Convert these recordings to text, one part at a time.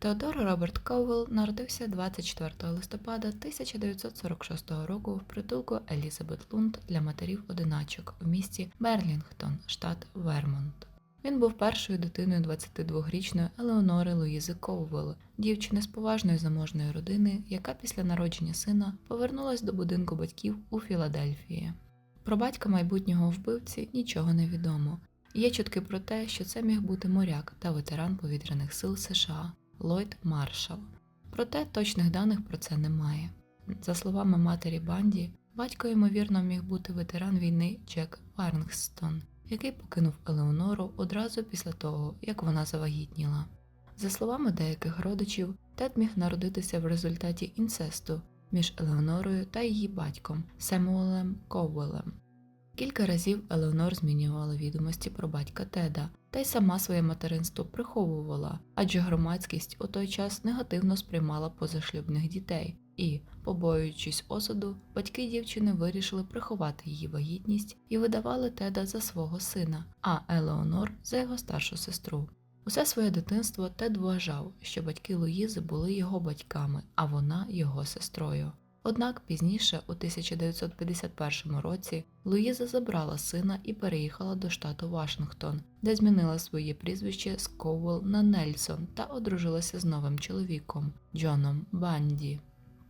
Теодор Роберт Коуелл народився 24 листопада 1946 року в притулку Елізабет Лунд для матерів-одиначок в місті Берлінгтон, штат Вермонт. Він був першою дитиною 22-річної Елеонори Луїзи Коувелл, дівчини з поважної заможної родини, яка після народження сина повернулась до будинку батьків у Філадельфії. Про батька майбутнього вбивці нічого не відомо. Є чутки про те, що це міг бути моряк та ветеран повітряних сил США Ллойд Маршал. Проте точних даних про це немає. За словами матері Банді, батько ймовірно міг бути ветеран війни Джек Варнгстон, який покинув Елеонору одразу після того, як вона завагітніла. За словами деяких родичів, Тед міг народитися в результаті інцесту між Елеонорою та її батьком Семуелем Коуелем. Кілька разів Елеонор змінювала відомості про батька Теда, та й сама своє материнство приховувала, адже громадськість у той час негативно сприймала позашлюбних дітей, і, побоюючись осуду, батьки дівчини вирішили приховати її вагітність і видавали Теда за свого сина, а Елеонор за його старшу сестру. Усе своє дитинство Тед вважав, що батьки Луїзи були його батьками, а вона його сестрою. Однак пізніше, у 1951 році, Луїза забрала сина і переїхала до штату Вашингтон, де змінила своє прізвище з Коуел на Нельсон та одружилася з новим чоловіком Джоном Банді,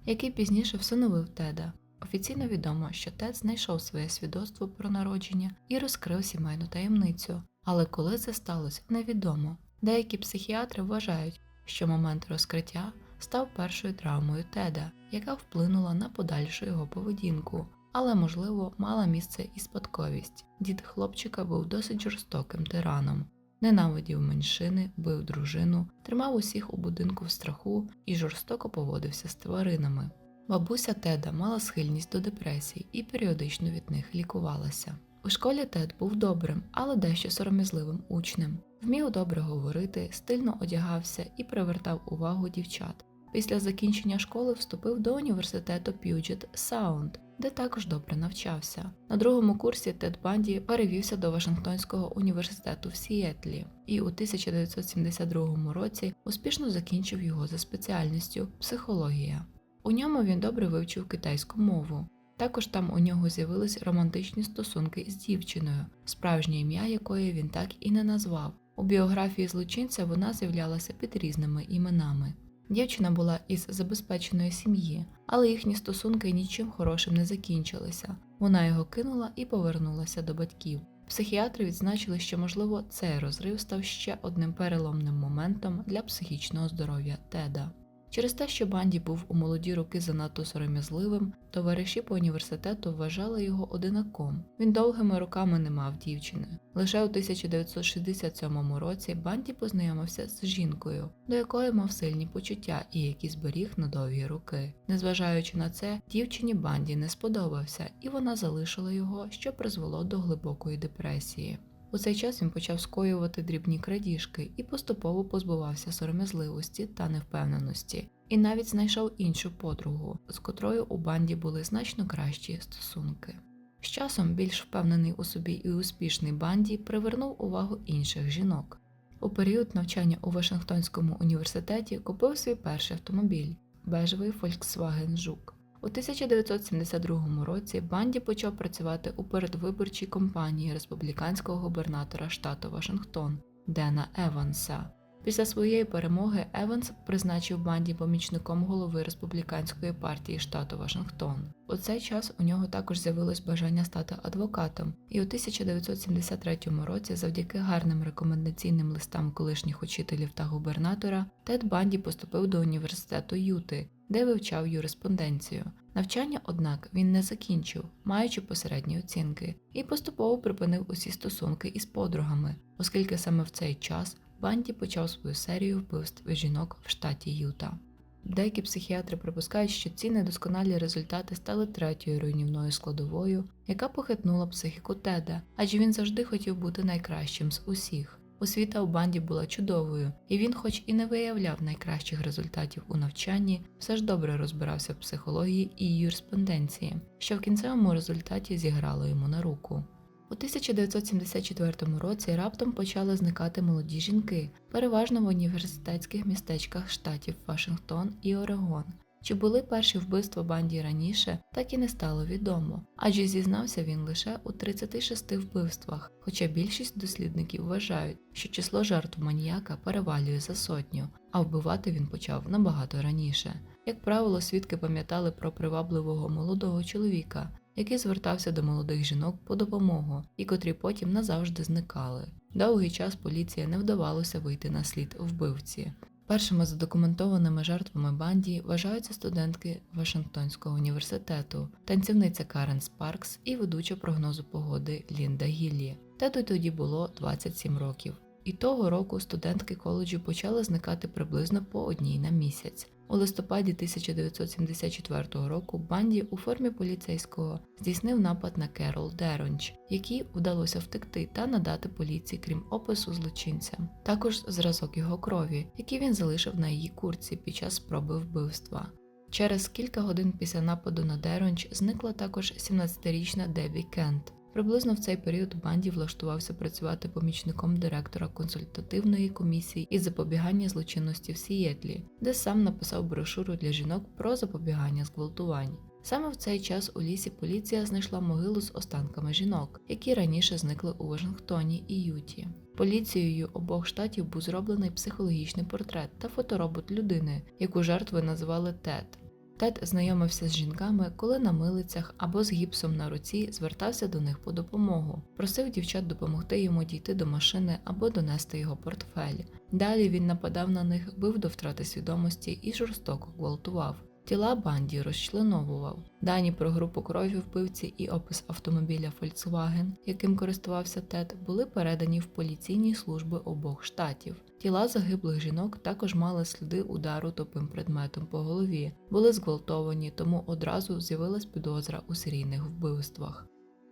який пізніше всиновив Теда. Офіційно відомо, що Тед знайшов своє свідоцтво про народження і розкрив сімейну таємницю, але коли це сталося, невідомо. Деякі психіатри вважають, що момент розкриття став першою травмою Теда, яка вплинула на подальшу його поведінку, але, можливо, мала місце і спадковість. Дід хлопчика був досить жорстоким тираном, ненавидів меншини, бив дружину, тримав усіх у будинку в страху і жорстоко поводився з тваринами. Бабуся Теда мала схильність до депресій і періодично від них лікувалася. У школі Тед був добрим, але дещо сором'язливим учнем. Вмів добре говорити, стильно одягався і привертав увагу дівчат. Після закінчення школи вступив до університету Puget Sound, де також добре навчався. На другому курсі Тед Банді перевівся до Вашингтонського університету в Сіетлі і у 1972 році успішно закінчив його за спеціальністю психологія. У ньому він добре вивчив китайську мову. Також там у нього з'явились романтичні стосунки з дівчиною, справжнє ім'я якої він так і не назвав. У біографії злочинця вона з'являлася під різними іменами. Дівчина була із забезпеченої сім'ї, але їхні стосунки нічим хорошим не закінчилися. Вона його кинула і повернулася до батьків. Психіатри відзначили, що, можливо, цей розрив став ще одним переломним моментом для психічного здоров'я Теда. Через те, що Банді був у молоді роки занадто сором'язливим, товариші по університету вважали його одинаком. Він довгими роками не мав дівчини. Лише у 1967 році Банді познайомився з жінкою, до якої мав сильні почуття і які зберіг на довгі роки. Незважаючи на це, дівчині Банді не сподобався, і вона залишила його, що призвело до глибокої депресії. У цей час він почав скоювати дрібні крадіжки і поступово позбувався сором'язливості та невпевненості, і навіть знайшов іншу подругу, з котрою у банді були значно кращі стосунки. З часом більш впевнений у собі і успішний банді привернув увагу інших жінок. У період навчання у Вашингтонському університеті купив свій перший автомобіль бежевий Volkswagen Жук. У 1972 році Банді почав працювати у передвиборчій кампанії республіканського губернатора штату Вашингтон Дена Еванса. Після своєї перемоги Еванс призначив Банді помічником голови республіканської партії штату Вашингтон. У цей час у нього також з'явилось бажання стати адвокатом, і у 1973 році, завдяки гарним рекомендаційним листам колишніх учителів та губернатора, Тед Банді поступив до університету Юти, де вивчав юриспонденцію. Навчання, однак, він не закінчив, маючи посередні оцінки, і поступово припинив усі стосунки із подругами, оскільки саме в цей час Банді почав свою серію вбивств жінок в штаті Юта. Деякі психіатри припускають, що ці недосконалі результати стали третьою руйнівною складовою, яка похитнула психіку Теда, адже він завжди хотів бути найкращим з усіх. Освіта у банді була чудовою, і він, хоч і не виявляв найкращих результатів у навчанні, все ж добре розбирався в психології і юриспонденції, що в кінцевому результаті зіграло йому на руку. У 1974 році раптом почали зникати молоді жінки, переважно в університетських містечках штатів Вашингтон і Орегон. Чи були перші вбивства банді раніше, так і не стало відомо, адже зізнався він лише у 36 вбивствах, хоча більшість дослідників вважають, що число жертв маніяка перевалює за сотню, а вбивати він почав набагато раніше. Як правило, свідки пам'ятали про привабливого молодого чоловіка, який звертався до молодих жінок по допомогу і котрі потім назавжди зникали. Довгий час поліція не вдавалося вийти на слід вбивці. Першими задокументованими жертвами банді вважаються студентки Вашингтонського університету, танцівниця Карен Спаркс і ведуча прогнозу погоди Лінда Гіллі. Теду тоді було 27 років. І того року студентки коледжу почали зникати приблизно по одній на місяць. У листопаді 1974 року банді у формі поліцейського здійснив напад на Керол Деронч, якій вдалося втекти та надати поліції, крім опису злочинця. Також зразок його крові, який він залишив на її курці під час спроби вбивства. Через кілька годин після нападу на Деронч зникла також 17-річна Дебі Кент. Приблизно в цей період банді влаштувався працювати помічником директора консультативної комісії із запобігання злочинності в Сієтлі, де сам написав брошуру для жінок про запобігання зґвалтувань. Саме в цей час у лісі поліція знайшла могилу з останками жінок, які раніше зникли у Вашингтоні і Юті. Поліцією обох штатів був зроблений психологічний портрет та фоторобот людини, яку жертви називали Тед. Тед знайомився з жінками, коли на милицях або з гіпсом на руці звертався до них по допомогу, просив дівчат допомогти йому дійти до машини або донести його портфель. Далі він нападав на них, бив до втрати свідомості і жорстоко гвалтував. Тіла банді розчленовував. Дані про групу крові вбивці і опис автомобіля Volkswagen, яким користувався Тед, були передані в поліційні служби обох штатів. Тіла загиблих жінок також мали сліди удару тупим предметом по голові, були зґвалтовані, тому одразу з'явилась підозра у серійних вбивствах.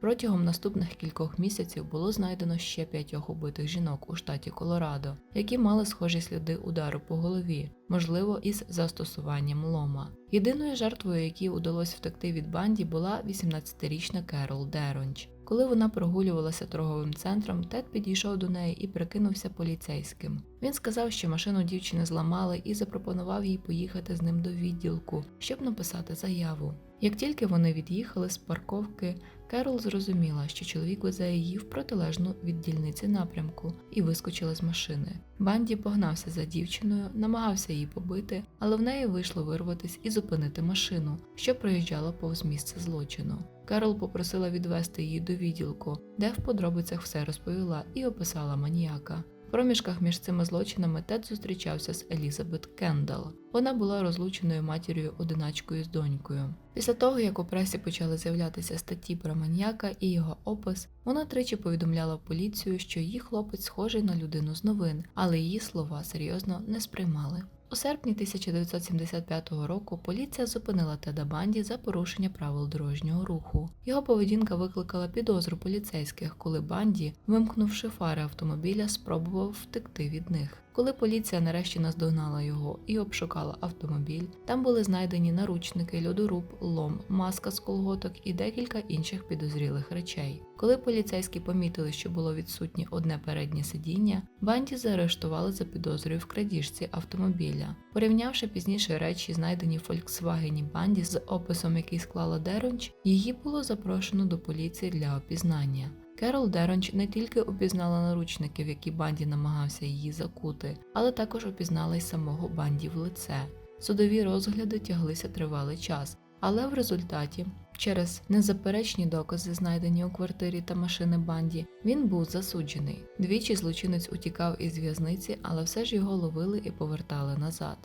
Протягом наступних кількох місяців було знайдено ще п'ятьох убитих жінок у штаті Колорадо, які мали схожі сліди удару по голові, можливо, із застосуванням лома. Єдиною жертвою, якій удалося втекти від банді, була 18-річна Керол Деронч. Коли вона прогулювалася торговим центром, Тед підійшов до неї і прикинувся поліцейським. Він сказав, що машину дівчини зламали і запропонував їй поїхати з ним до відділку, щоб написати заяву. Як тільки вони від'їхали з парковки, Керол зрозуміла, що чоловік везе її в протилежну від дільниці напрямку і вискочила з машини. Банді погнався за дівчиною, намагався її побити, але в неї вийшло вирватися і зупинити машину, що проїжджала повз місце злочину. Керол попросила відвести її до відділку, де в подробицях все розповіла і описала маніяка. В проміжках між цими злочинами Тед зустрічався з Елізабет Кендал. Вона була розлученою матір'ю одиначкою з донькою. Після того, як у пресі почали з'являтися статті про маніяка і його опис, вона тричі повідомляла поліцію, що її хлопець схожий на людину з новин, але її слова серйозно не сприймали. У серпні 1975 року поліція зупинила Теда Банді за порушення правил дорожнього руху. Його поведінка викликала підозру поліцейських, коли Банді, вимкнувши фари автомобіля, спробував втекти від них. Коли поліція нарешті наздогнала його і обшукала автомобіль, там були знайдені наручники, льодоруб, лом, маска з колготок і декілька інших підозрілих речей. Коли поліцейські помітили, що було відсутнє одне переднє сидіння, банді заарештували за підозрою в крадіжці автомобіля. Порівнявши пізніше речі, знайдені в Фольксвагені банді з описом, який склала Деронч, її було запрошено до поліції для опізнання. Керол Деронч не тільки опізнала наручників, які банді намагався її закути, але також опізнала й самого банді в лице. Судові розгляди тяглися тривалий час, але в результаті, через незаперечні докази, знайдені у квартирі та машини банді, він був засуджений. Двічі злочинець утікав із в'язниці, але все ж його ловили і повертали назад.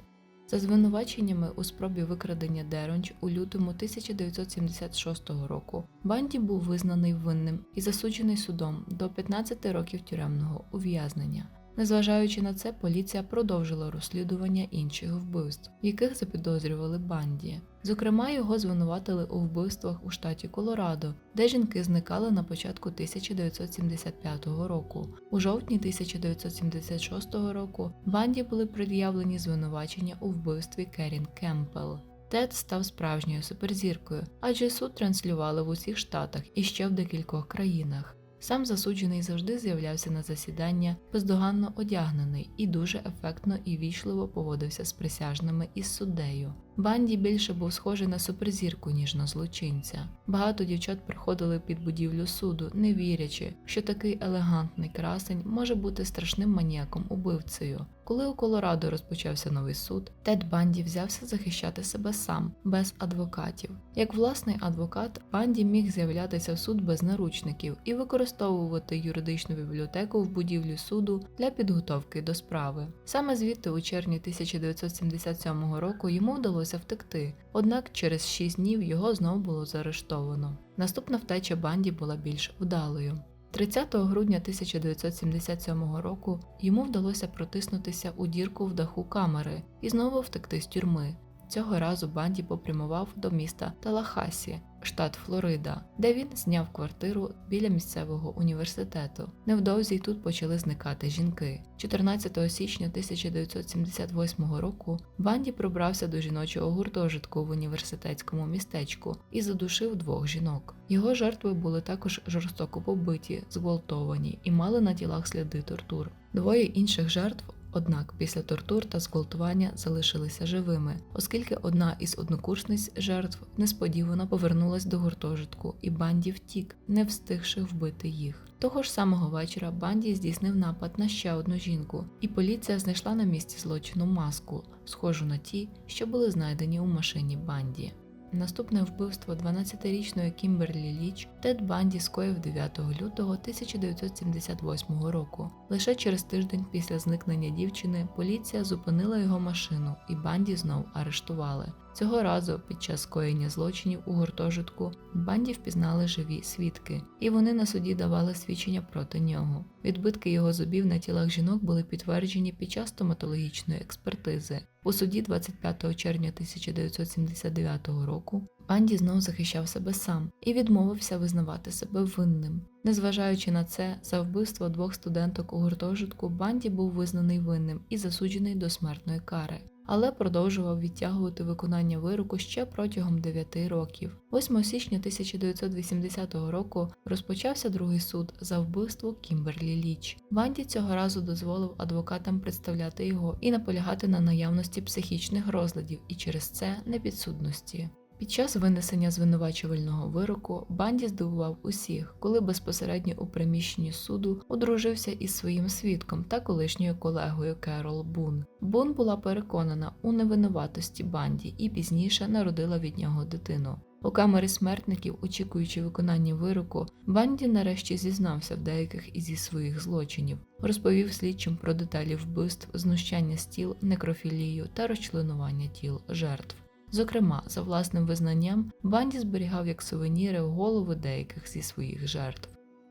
За звинуваченнями у спробі викрадення Деронч у лютому 1976 року Банді був визнаний винним і засуджений судом до 15 років тюремного ув'язнення. Незважаючи на це, поліція продовжила розслідування інших вбивств, яких запідозрювали банді. Зокрема, його звинуватили у вбивствах у штаті Колорадо, де жінки зникали на початку 1975 року. У жовтні 1976 року банді були пред'явлені звинувачення у вбивстві Керін Кемпел. Тед став справжньою суперзіркою, адже суд транслювали в усіх штатах і ще в декількох країнах. Сам засуджений завжди з'являвся на засідання бездоганно одягнений і дуже ефектно і вічливо поводився з присяжними і з суддею. Банді більше був схожий на суперзірку, ніж на злочинця. Багато дівчат приходили під будівлю суду, не вірячи, що такий елегантний красень може бути страшним маніяком убивцею. Коли у Колорадо розпочався новий суд, Тед Банді взявся захищати себе сам, без адвокатів. Як власний адвокат, Банді міг з'являтися в суд без наручників і використовувати юридичну бібліотеку в будівлі суду для підготовки до справи. Саме звідти у червні 1977 року йому вдалося втекти, однак через 6 днів його знову було заарештовано. Наступна втеча Банді була більш вдалою. 30 грудня 1977 року йому вдалося протиснутися у дірку в даху камери і знову втекти з тюрми. Цього разу Банді попрямував до міста Талахасі, штат Флорида, де він зняв квартиру біля місцевого університету. Невдовзі й тут почали зникати жінки. 14 січня 1978 року Банді пробрався до жіночого гуртожитку в університетському містечку і задушив двох жінок. Його жертви були також жорстоко побиті, зґвалтовані і мали на тілах сліди тортур. Двоє інших жертв Однак після тортур та зґвалтування залишилися живими, оскільки одна із однокурсниць жертв несподівано повернулась до гуртожитку, і банді втік, не встигши вбити їх. Того ж самого вечора банді здійснив напад на ще одну жінку, і поліція знайшла на місці злочину маску, схожу на ті, що були знайдені у машині банді. Наступне вбивство 12-річної Кімберлі Ліч Тед Банді скоїв 9 лютого 1978 року. Лише через тиждень після зникнення дівчини поліція зупинила його машину і банді знов арештували. Цього разу під час скоєння злочинів у гуртожитку банді впізнали живі свідки, і вони на суді давали свідчення проти нього. Відбитки його зубів на тілах жінок були підтверджені під час стоматологічної експертизи. У суді 25 червня 1979 року Банді знов захищав себе сам і відмовився визнавати себе винним. Незважаючи на це, за вбивство двох студенток у гуртожитку Банді був визнаний винним і засуджений до смертної кари, але продовжував відтягувати виконання вироку ще протягом 9 років. 8 січня 1980 року розпочався другий суд за вбивство Кімберлі Ліч. Банді цього разу дозволив адвокатам представляти його і наполягати на наявності психічних розладів і через це непідсудності. Під час винесення звинувачувального вироку Банді здивував усіх, коли безпосередньо у приміщенні суду одружився із своїм свідком та колишньою колегою Керол Бун. Бун була переконана у невинуватості Банді і пізніше народила від нього дитину. У камері смертників, очікуючи виконання вироку, Банді нарешті зізнався в деяких із своїх злочинів, розповів слідчим про деталі вбивств, знущання з тіл, некрофілію та розчленування тіл жертв. Зокрема, за власним визнанням, банді зберігав як сувеніри голови деяких зі своїх жертв.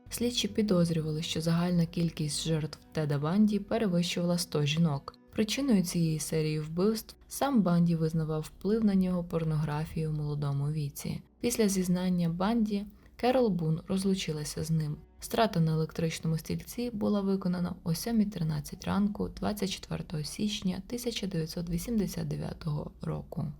Слідчі підозрювали, що загальна кількість жертв Теда Банді перевищувала 100 жінок. Причиною цієї серії вбивств сам Банді визнавав вплив на нього порнографії у молодому віці. Після зізнання Банді Керол Бун розлучилася з ним. Страта на електричному стільці була виконана о 7.13 ранку 24 січня 1989 року.